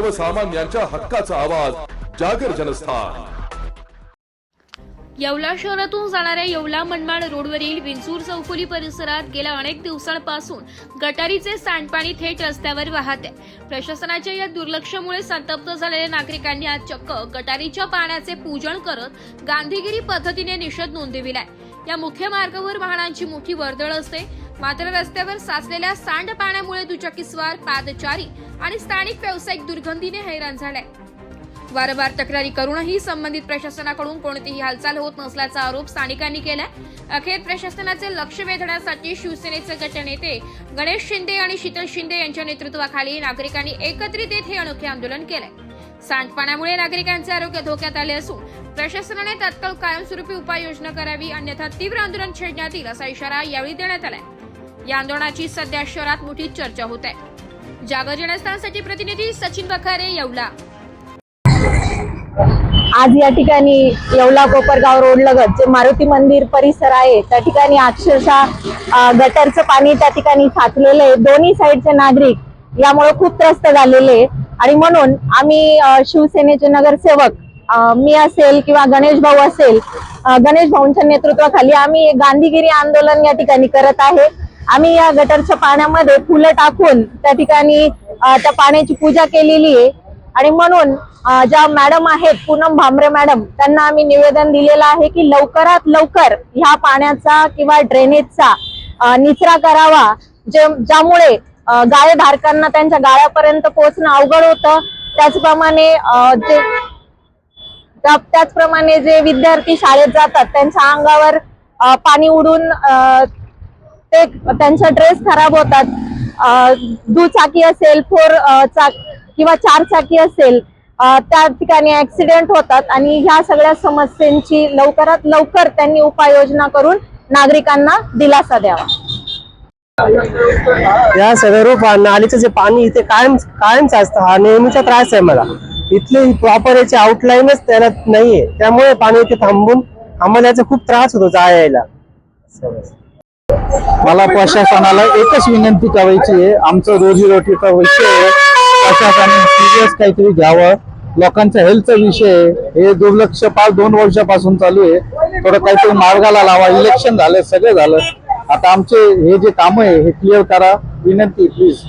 सर्वसामान्यांच्या हक्काचा आवाज जागर जनस्थान. येवला शहरातून जाणाऱ्या येवला मनमाड रोडवरील विंचूर चौफुली परिसरात गेल्या अनेक दिवसांपासून गटारीचे सांडपाणी थेट रस्त्यावर वाहत. आहे प्रशासनाच्या या दुर्लक्षामुळे संतप्त झालेल्या नागरिकांनी आज चक्क गटारीच्या पाण्याचे पूजन करत गांधीगिरी पद्धतीने निषेध नोंदविलाय. या मुख्य मार्गावर वाहनांची मोठी वर्दळ असते. मात्र रस्त्यावर साचलेल्या सांडपाण्यामुळे दुचाकीस्वार पादचारी आणि स्थानिक व्यावसायिक दुर्गंधीने हैराण झालाय वारंवार तक्रारी करूनही संबंधित प्रशासनाकडून कोणतीही हालचाल होत नसल्याचा आरोप स्थानिकांनी केलाय. अखेर प्रशासनाचे लक्ष वेधण्यासाठी शिवसेनेचे गटनेते गणेश शिंदे आणि शीतल शिंदे यांच्या नेतृत्वाखाली नागरिकांनी एकत्रित येत हे अनोखे आंदोलन केलंय. सांडपाण्यामुळे नागरिकांचे आरोग्य धोक्यात आले असून प्रशासनाने तात्काळ कायमस्वरूपी उपाययोजना करावी अन्यथा तीव्र आंदोलन छेडण्यात येईल असा इशारा यावेळी देण्यात आलाय. या आंदोलनाची सध्या शहरात मोठी चर्चा होत आहे. जागर जनस्थानसाठी प्रतिनिधी सचिन बखारे येवला. आज या ठिकाणी येवला कोपरगाव रोड लगत जे मारुती मंदिर परिसर आहे त्या ठिकाणी अक्षरशः गटरचं पाणी त्या ठिकाणी साचलेलं आहे. दोन्ही साईडचे नागरिक यामुळे खूप त्रस्त झालेले आणि म्हणून आम्ही शिवसेनेचे नगरसेवक मी असेल किंवा गणेश भाऊ असेल गणेश भाऊंच्या नेतृत्वाखाली आम्ही गांधीगिरी आंदोलन या ठिकाणी करत आहे. आम्ही या गटरच्या पाण्यामध्ये फुलं टाकून त्या ठिकाणी त्या पाण्याची पूजा केलेली आहे. आणि म्हणून ज्या मॅडम आहेत पूनम भामरे मॅडम त्यांना आम्ही निवेदन दिलेलं आहे की लवकरात लवकर ह्या पाण्याचा किंवा ड्रेनेजचा निचरा करावा. जे ज्यामुळे गाळेधारकांना त्यांच्या गाळ्यापर्यंत पोहोचणं अवघड होतं. त्याचप्रमाणे जे त्या- त्याचप्रमाणे जे विद्यार्थी शाळेत जातात त्यांच्या अंगावर पाणी उडून ते त्यांचा ड्रेस खराब होतात. दुचाकी असेल फोर चाक किंवा चार चाकी असेल त्या ठिकाणी ऍक्सिडेंट होतात आणि ह्या सगळ्या समस्यांची लवकरात लवकर त्यांनी उपाययोजना करून नागरिकांना दिलासा द्यावा. या सदरूप नालीचं जे पाणी इथे कायम कायमच असतं हा नेहमीचा त्रास आहे मला. इथली प्रॉपर याची आउटलाईनच त्याला नाहीये. त्यामुळे पाणी इथे थांबून आम्हाला याचा खूप त्रास होतो जायला. यायला मला प्रशासनाला एकच विनंती करायची आहे. आमचं रोजीरोटीचा विषय आहे प्रशासनाने सिरियस काहीतरी घ्यावं. लोकांचा हेल्थचा विषय आहे. हे दुर्लक्ष पाच दोन वर्षापासून चालू आहे. थोडं काहीतरी मार्गाला लावा. इलेक्शन झालं सगळं झालं. आता आमचे हे जे काम आहे हे क्लिअर करा. विनंती प्लीज